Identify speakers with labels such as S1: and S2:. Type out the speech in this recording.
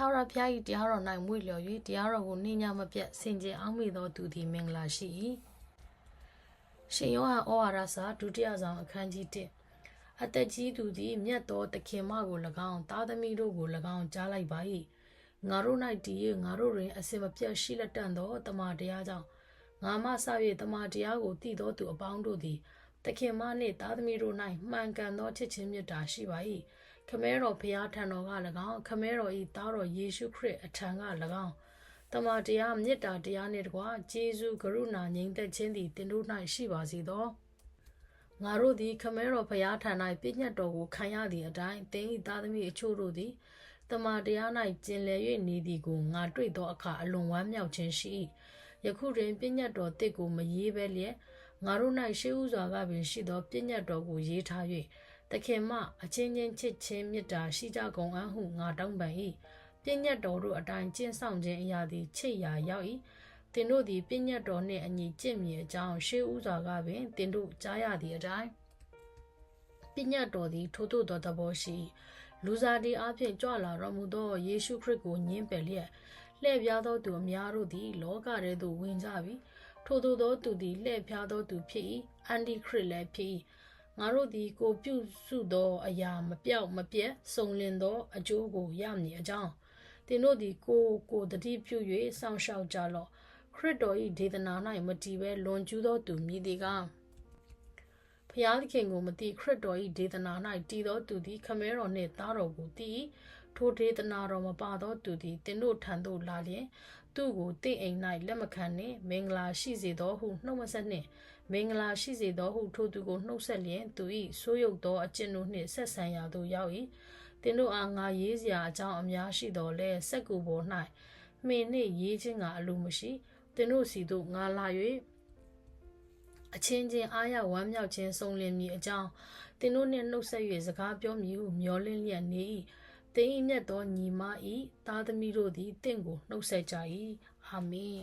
S1: ထာဝရဘုရား၏တရားတော်၌မွေ့လျော်၍တရားတော်ကိုနှင်းညမပြတ်ဆင်ခြင်အောင်မိသောသူသည်မင်္ဂလာရှိ၏ရှင်ယောဟန်ဩဝါဒစာဒုတိယဆောင်အခန်းကြီး1အသက်ကြီးသူသည်မြတ်သောသခင်မကို၎င်းသားသမီးတို့ကို၎င်းကြားလိုက်ပါ၏ငါတို့၌တည်၍ငါတို့တွင်အစင်မပြတ်ရှိလက်တန်သောတမန်တရားကြောင့်ငါမှစ၍တမန်တရားကိုတည်သောသူအပေါင်းတို့သည်သခင်မနှင့်သားသမီးတို့၌မှန်ကန်သောချစ်ချင်းမေတ္တာရှိပါ၏ ခမဲတော်ဖျားထံတော်က၎င်းခမဲတော်၏သားတော်ယေရှုခရစ်အထံက၎င်းတမန်တရားမေတ္တာတရားနှင့်တကွာဂျေဇုကရုဏာငြိမ်သက်ခြင်းသည်တင်တို့၌ရှိပါစေသောငါတို့သည်ခမဲတော်ဖျားထံ၌ပြည့်ညတ်တော်ကိုခံရသည့်အတိုင်းသင်၏သားသမီးအချို့တို့သည်တမန်တရား၌ကျင်လည်၍နေသည်ကိုငါတွေ့သောအခါအလွန်ဝမ်းမြောက်ခြင်းရှိ၏ယခုတွင်ပြည့်ညတ်တော်တစ်ကိုမရေးဘဲလျက်ငါတို့၌ရှေးဥစွာကပင်ရှိသောပြည့်ညတ်တော်ကိုရေးထား၍ သခင်မအချင်းချင်းချစ်ချင်းမေတ္တာရှိကြကုန်အံ့ဟုငါတောင်းပန်၏ပြည့်ညတ်တော်တို့အတိုင်းကျင့်ဆောင်ခြင်းအရာသည်ချစ်ရာရောက်၏သင်တို့သည်ပြည့်ညတ်တော်နှင့်အညီကျင့်မည်အကြောင်းရှေးဥစွာကပင်သင်တို့ကြားရသည့်အတိုင်းပြည့်ညတ်တော်သည်ထို့သို့သောသဘောရှိ၏လူစားတီအဖြစ်ကြွလာတော်မူသောယေရှုခရစ်ကိုညှင်းပယ်လျက်လှည့်ပြားသောသူအများတို့သည် လောကထဲသို့ဝင်ကြပြီထို့သောသောသူသည်လှည့်ပြားသောသူဖြစ်၏အန်တီခရစ်လည်းဖြစ်၏ ငါတို့သည်ကိုပြုစုသောအရာမပြောက်မပြတ်စုံလင်သောအကျိုးကိုရမည်အကြောင်းသင်တို့သည်ကိုကိုတတိပြု၍စောင့်ရှောက်ကြလော့ခရစ်တော်၏ဒေသနာ၌မတည်ဘဲလွန်ကျူးသောသူမြည်သည်ကားဖျားသခင်ကိုမသိခရစ်တော်၏ဒေသနာ၌တည်သောသူသည်ခမဲတော်နှင့်သားတော်ကိုတည် ထိုဒေသနာတော်မပါသောသူသည်တင်တို့ထံသို့လာလျင်သူ့ကိုတင့်အိမ်၌လက်မခံနှင့်မင်္ဂလာရှိစေသောဟုနှုတ်မဆက်နှင့်မင်္ဂလာရှိစေသောဟုထိုသူကိုနှုတ်ဆက်လျင်သူ၏ဆိုးရုပ်သောအကျင့်တို့နှင့်ဆက်ဆံရာသို့ရောက်၏တင်တို့အားငါရေးစရာအကြောင်းအများရှိတော်လဲစက်ကူပေါ်၌မှင်နှင့်ရေးခြင်းကအလိုမရှိတင်တို့စီသို့ငါလာ၍အချင်းချင်းအားရဝမ်းမြောက်ခြင်းစုံလင်မည်အကြောင်းသင်တို့နှင့်နှုတ်ဆက်၍စကားပြောမည်ဟုမျှော်လင့်လျက်နေ၏သ င်၏မြတ်သောညီမ၏သားသမီးတို့သည်တင့်ကိုနှုတ်ဆက်ကြ၏အာမင်